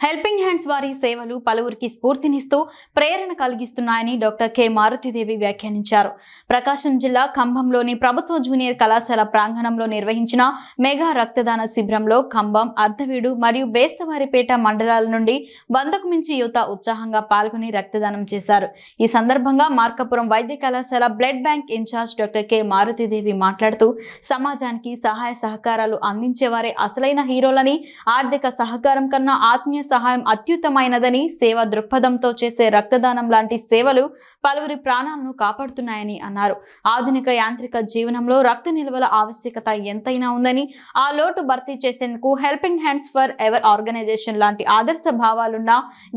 Helping hands వారి సేవలు పలువురికి స్ఫూర్తినిస్తూ ప్రేరణ కలిగిస్తున్నాయని డాక్టర్ కె. మారుతిదేవి వ్యాఖ్యానించారు. ప్రకాశం జిల్లా ఖంభంలోని ప్రభుత్వ జూనియర్ కళాశాల ప్రాంగణంలో నిర్వహించిన మెగా రక్తదాన శిబిరంలో ఖంభం అర్ధవీడు మరియు బేస్తవారిపేట మండలాల నుండి వందకు మించి యువత ఉత్సాహంగా పాల్గొని రక్తదానం చేశారు. ఈ సందర్భంగా మార్కాపురం వైద్య కళాశాల blood bank incharge doctor K. Maruthidevi మాట్లాడుతూ సమాజానికి సహాయ సహకారాలు అందించేవారే అసలైన హీరోలని ఆర్థిక సహకారం కన్నా ఆత్మీయ సహాయం అత్యుత్తమైనదని సేవ దృక్పథంతో చేసే రక్తదానం లాంటి సేవలు పలువురి ప్రాణాలను కాపాడుతున్నాయని అన్నారు. ఆధునిక యాంత్రిక జీవనంలో రక్త నిల్వల ఆవశ్యకత ఎంతైనా ఉందని ఆ లోటు భర్తీ చేసేందుకు helping hands for ever organisation లాంటి ఆదర్శ భావాలున్న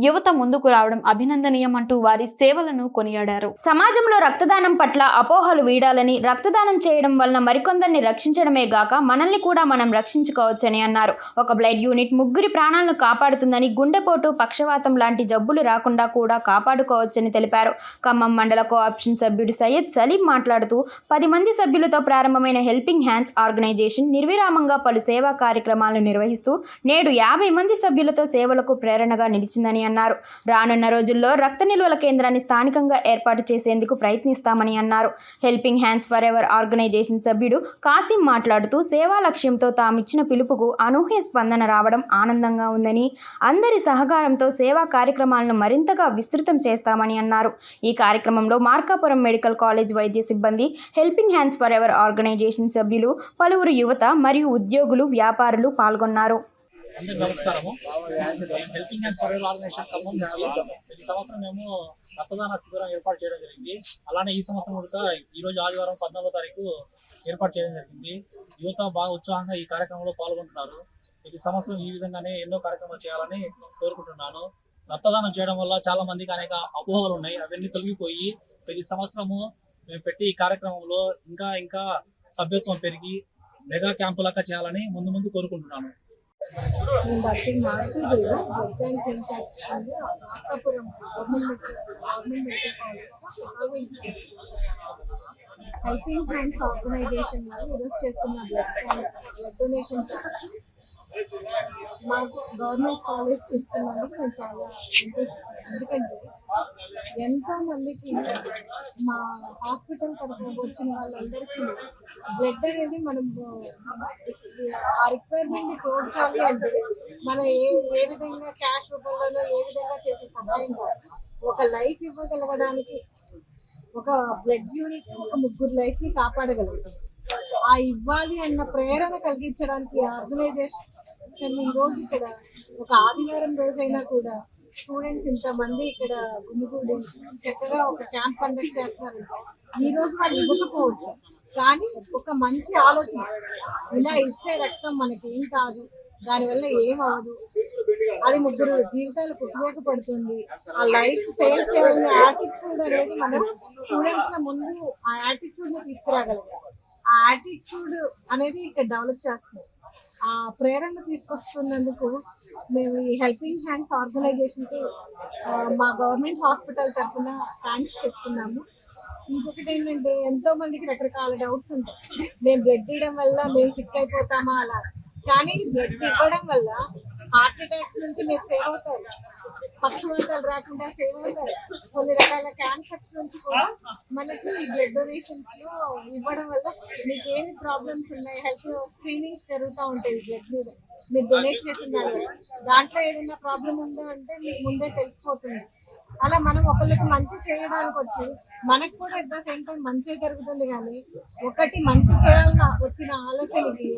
యువత ముందుకు రావడం అభినందనీయం అంటూ వారి సేవలను కొనియాడారు. సమాజంలో రక్తదానం పట్ల అపోహలు వీడాలని రక్తదానం చేయడం వలన మరికొందరిని రక్షించడమే గాక మనల్ని కూడా మనం రక్షించుకోవచ్చని అన్నారు. ఒక బ్లడ్ యూనిట్ ముగ్గురి ప్రాణాలను కాపాడుతుందని గుండెపోటు పక్షవాతం లాంటి జబ్బులు రాకుండా కూడా కాపాడుకోవచ్చని తెలిపారు. ఖమ్మం మండల కోఆప్షన్ సభ్యుడు సయ్యద్ సలీం మాట్లాడుతూ పది మంది సభ్యులతో ప్రారంభమైన హెల్పింగ్ హ్యాండ్స్ ఆర్గనైజేషన్ నిర్విరామంగా పలు సేవా కార్యక్రమాలను నిర్వహిస్తూ నేడు యాభై మంది సభ్యులతో సేవలకు ప్రేరణగా నిలిచిందని అన్నారు. రానున్న రోజుల్లో రక్త నిల్వల కేంద్రాన్ని స్థానికంగా ఏర్పాటు చేసేందుకు ప్రయత్నిస్తామని అన్నారు. Helping hands for ever organisation సభ్యుడు కాసిం మాట్లాడుతూ సేవా లక్ష్యంతో తామిచ్చిన పిలుపుకు అనూహ్య స్పందన రావడం ఆనందంగా ఉందని అందరి సహకారంతో సేవా కార్యక్రమాలను మరింతగా విస్తృతం చేస్తామని అన్నారు. ఈ కార్యక్రమంలో మార్కాపురం మెడికల్ కాలేజ్ వైద్య సిబ్బంది helping hands for ever organisation సభ్యులు పలువురు యువత మరియు ఉద్యోగులు వ్యాపారులు పాల్గొన్నారు. అందరికి నమస్కారము. మేము helping hands for organisation Khammam నుంచి ప్రతి సంవత్సరం మేము రక్తదాన శిబిరం ఏర్పాటు చేయడం జరిగింది. అలానే ఈ సంవత్సరం కూడా ఈ రోజు ఆదివారం పద్నాలుగో తారీఖు ఏర్పాటు చేయడం జరిగింది. యువత బాగా ఉత్సాహంగా ఈ కార్యక్రమంలో పాల్గొంటున్నారు. ప్రతి సంవత్సరం ఈ విధంగానే ఎన్నో కార్యక్రమాలు చేయాలని కోరుకుంటున్నాను. రక్తదానం చేయడం వల్ల చాలా మందికి అనేక అపోహలు ఉన్నాయి. అవన్నీ తొలగిపోయి ప్రతి సంవత్సరము మేము పెట్టి ఈ కార్యక్రమంలో ఇంకా ఇంకా సభ్యత్వం పెరిగి మెగా క్యాంపులక చేయాలని ముందు ముందు కోరుకుంటున్నాను. Doctor Maruthidevi blood bank incharge అండి government government medical college helping hands organisation వాళ్ళు ఈరోజు చేస్తున్న బ్లడ్ బ్యాంక్ బ్లడ్ డొనేషన్. మాకు గవర్నమెంట్ కాలేజ్కి ఇస్తున్నందుకు నేను చాలా సంతోషిస్తాను ఎందుకంటే ఎంతో మందికి మా హాస్పిటల్ తరఫున వచ్చిన వాళ్ళందరికీ బ్లడ్ అనేది మనం ఆ రిక్వైర్మెంట్ తోడ్చాలి అంటే మనం ఏ ఏ విధంగా క్యాష్ రూపంలో ఏ విధంగా చేసే సహాయం కాదు. ఒక లైఫ్ ఇవ్వగలగడానికి ఒక బ్లడ్ యూనిట్ ఒక ముగ్గురు లైఫ్ని కాపాడగలుగుతాం. ఆ ఇవ్వాలి అన్న ప్రేరణ కలిగించడానికి ఆర్గనైజేషన్ ఈ రోజు ఇక్కడ ఒక ఆదివారం రోజైనా కూడా స్టూడెంట్స్ ఇంతమంది ఇక్కడ గుమిగూడి చక్కగా ఒక క్యాంప్ కండక్ట్ చేస్తున్నారు. ఈ రోజు వాళ్ళు ఇవ్వకపోవచ్చు కానీ ఒక మంచి ఆలోచన. ఇలా ఇస్తే రక్తం మనకి ఏం కాదు దానివల్ల ఏం అవ్వదు. అది ముగ్గురు జీవితాలకు ఉపయోగపడుతుంది ఆ లైఫ్ సేవ్ చేయాలనే యాటిట్యూడ్ అనేది మనం స్టూడెంట్స్ ముందు ఆ యాటిట్యూడ్ని తీసుకురాగలం. ఆ యాటిట్యూడ్ అనేది ఇక్కడ డెవలప్ చేస్తుంది. ఆ ప్రేరణ తీసుకొస్తున్నందుకు మేము ఈ హెల్పింగ్ హ్యాండ్స్ ఆర్గనైజేషన్కి మా గవర్నమెంట్ హాస్పిటల్ తరఫున థ్యాంక్స్ చెప్తున్నాము. ఇంకొకటి ఏంటంటే ఎంతో మందికి రకరకాల డౌట్స్ ఉంటాయి. మేము బ్లడ్ ఇవ్వడం వల్ల మేము సిక్ అయిపోతామా అలా. కానీ బ్లడ్ ఇవ్వడం వల్ల హార్ట్ అటాక్స్ నుంచి మీరు సేవ్ అవుతారు. పక్షవాతాలు రాకుండా సేవ్ అవుతారు. కొన్ని రకాల క్యాన్సర్స్ నుంచి కూడా మనకి బ్లడ్ డొనేషన్స్లో ఇవ్వడం వల్ల మీకు ఏమి ప్రాబ్లమ్స్ ఉన్నాయి? హెల్త్ స్క్రీనింగ్స్ జరుగుతూ ఉంటాయి బ్లడ్ మీద. మీరు డొనేట్ చేసిన దానివల్ల దాంట్లో ఏదైనా ప్రాబ్లం ఉందో అంటే మీకు ముందే తెలిసిపోతుంది. అలా మనం ఒకళ్ళకి మంచి చేయడానికి వచ్చి మనకు కూడా ఎట్ ద సేమ్ టైం మంచి జరుగుతుంది కానీ ఒకటి మంచి చేయాలని వచ్చిన ఆలోచనకి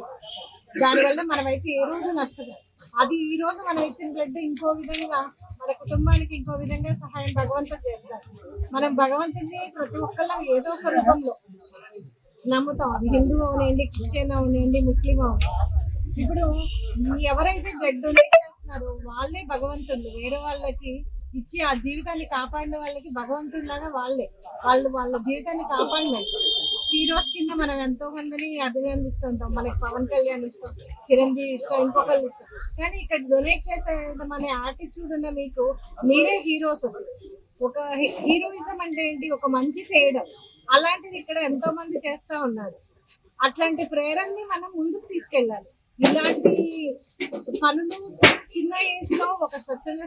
దానివల్ల మనమైతే ఏ రోజు నష్టపోం అది ఈ రోజు మనం ఇచ్చిన బ్లడ్ ఇంకో విధంగా మన కుటుంబానికి ఇంకో విధంగా సహాయం భగవంతుడు చేస్తారు. మనం భగవంతుడిని ప్రతి ఒక్కళ్ళం ఏదో ఒక రూపంలో నమ్ముతాం. అది హిందూ అవునండి క్రిస్టియన్ అవునండి ముస్లిం అవునండి ఇప్పుడు ఎవరైతే బ్లడ్ డొనేట్ చేస్తున్నారో వాళ్ళే భగవంతుళ్ళు. వేరే వాళ్ళకి ఇచ్చి ఆ జీవితాన్ని కాపాడిన వాళ్ళకి భగవంతుల్లాగా వాళ్ళే. వాళ్ళు వాళ్ళ జీవితాన్ని కాపాడలేరు ఈ రోజుకి కింద మనం ఎంతో మందిని అభినందిస్తుంటాం. మనకి పవన్ కళ్యాణ్ ఇష్టం చిరంజీవి ఇష్టం ఇంకొకళ్ళు ఇష్టం. కానీ ఇక్కడ డొనేట్ చేసేయడం అనే యాటిట్యూడ్ ఉన్న మీకు మీరే హీరోస్ అసలు. ఒక హీరోయిజం అంటే ఏంటి? ఒక మంచి చేయడం. అలాంటిది ఇక్కడ ఎంతో మంది చేస్తా ఉన్నారు. అట్లాంటి ప్రేరణని మనం ముందుకు తీసుకెళ్ళాలి. ఇలాంటి పనులు చిన్న ఏజ్లో ఒక స్వచ్ఛంద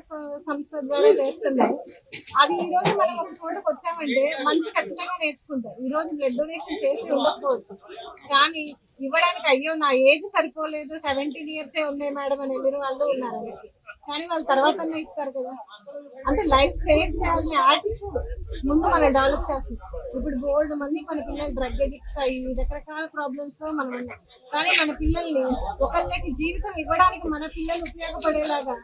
సంస్థ ద్వారా చేస్తున్నాం అది ఈ రోజు మనం ఒక చోటకు వచ్చామంటే మంచి ఖచ్చితంగా నేర్చుకుంటాం ఈ రోజు బ్లడ్ డొనేషన్ చేసి ఉండకపోవచ్చు. కానీ ఇవ్వడానికి అయ్యో నా ఏజ్ సరిపోలేదు. సెవెంటీన్ ఇయర్స్ ఉన్నాయి మేడం అని వెళ్ళిన వాళ్ళు ఉన్నారు. కానీ వాళ్ళు తర్వాత ఇస్తారు కదా. అంటే లైఫ్ సేవ్ చేయాలనే యాటిట్యూడ్ ముందు మనం డెవలప్ చేస్తున్నాం. ఇప్పుడు బోల్డ్ మంది మన పిల్లలు డ్రగ్ అడిక్ట్ అయ్యి రకరకాల ప్రాబ్లమ్స్లో మనం ఉన్నాం. కానీ మన పిల్లల్ని ఒకళ్ళకి జీవితం ఇవ్వడానికి మన పిల్లలు ఉపయోగపడేలాగా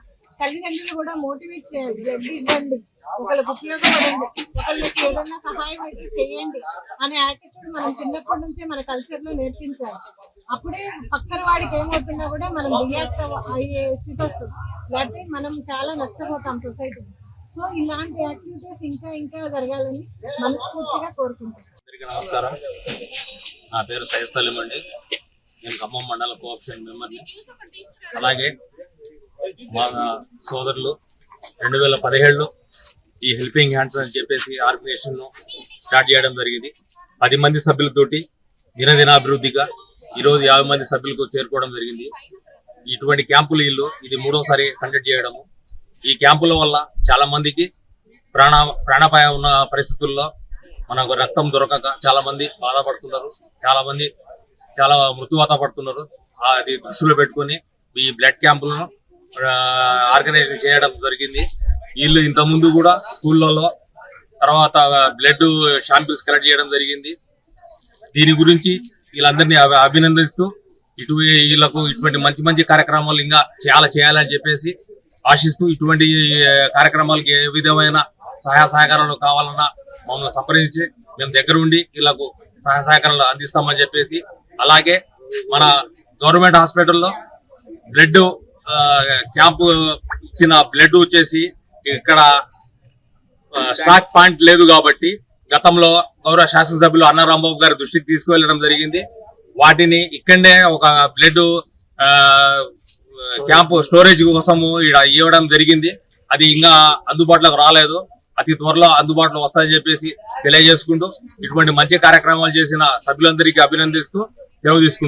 తల్లిదండ్రులు కూడా మోటివేట్ చేయాలి. బ్లడ్ ఇవ్వండి. ఒకళ్ళకి ఉపయోగపడండి. ఒకళ్ళకి ఏదైనా సహాయం అయితే చేయండి అనే యాటిట్యూడ్ మనం చిన్నప్పటి నుంచే మన కల్చర్లో నేర్పించాలి. అప్పుడే పక్కన వాడికి ఏమవుతున్నా కూడా మనం రియాక్ట్ అయ్యే స్థితి వస్తుంది. లేకపోతే మనం చాలా నష్టపోతాం సొసైటీ సో ఇలాంటి యాక్టివిటీస్ ఇంకా ఇంకా జరగాలని మనస్ఫూర్తిగా కోరుకుంటాం నమస్కారం. నా పేరు సైస్ సలీం అండి. నేను ఖమ్మం మండల కోఆప్షన్ మెంబర్ని. అలాగే మా సోదరులు రెండు వేల పదిహేడులో ఈ హెల్పింగ్ హ్యాండ్స్ అని చెప్పేసి ఆర్గనైజేషన్ను స్టార్ట్ చేయడం జరిగింది. పది మంది సభ్యులతోటి దినదినాభివృద్ధిగా ఈరోజు యాభై మంది సభ్యులకు చేరుకోవడం జరిగింది. ఇటువంటి క్యాంపులు ఇల్లు ఇది మూడోసారి కండక్ట్ చేయడము. ఈ క్యాంపుల వల్ల చాలా మందికి ప్రాణ ప్రాణపాయం ఉన్న పరిస్థితుల్లో మనకు రక్తం దొరకక చాలా మంది బాధపడుతున్నారు. చాలా మంది చాలా మృతువాత పడుతున్నారు అది దృష్టిలో పెట్టుకొని ఈ బ్లడ్ క్యాంపులను ఆర్గనైజేషన్ చేయడం జరిగింది. వీళ్ళు ఇంతకుముందు కూడా స్కూళ్ళలో తర్వాత బ్లడ్ షాంపిల్స్ కలెక్ట్ చేయడం జరిగింది. దీని గురించి వీళ్ళందరినీ అభి- అభినందిస్తూ ఇటు వీళ్ళకు ఇటువంటి మంచి మంచి కార్యక్రమాలు ఇంకా చాలా చేయాలని చెప్పేసి ఆశిస్తూ ఇటువంటి కార్యక్రమాలకు కార్యక్రమాలకి ఏ విధమైన సహాయ సహకారాలు కావాలన్నా మమ్మల్ని సంప్రదించి మేము దగ్గర ఉండి వీళ్ళకు సహాయ సహకారాలు అందిస్తామని చెప్పేసి అలాగే మన గవర్నమెంట్ హాస్పిటల్లో బ్లడ్ క్యాంప్ ఇచ్చిన బ్లడ్ వచ్చేసి ఇక్కడ స్టాక్ పాయింట్ లేదు కాబట్టి గతంలో గౌరవ శాసనసభ్యులు అన్నారాంబాబు గారి దృష్టికి తీసుకువెళ్ళడం జరిగింది. వాటిని ఇక్కడనే ఒక బ్లడ్ ఆ, క్యాంపు స్టోరేజ్ కోసము ఈడ ఇవ్వడం జరిగింది. అది ఇంకా అందుబాటులోకి రాలేదు. అతి త్వరలో అందుబాటులో వస్తాయని చెప్పేసి తెలియజేసుకుంటూ ఇటువంటి మంచి కార్యక్రమాలు చేసిన సభ్యులందరికీ అభినందిస్తూ సెలవు తీసుకుంటున్నాను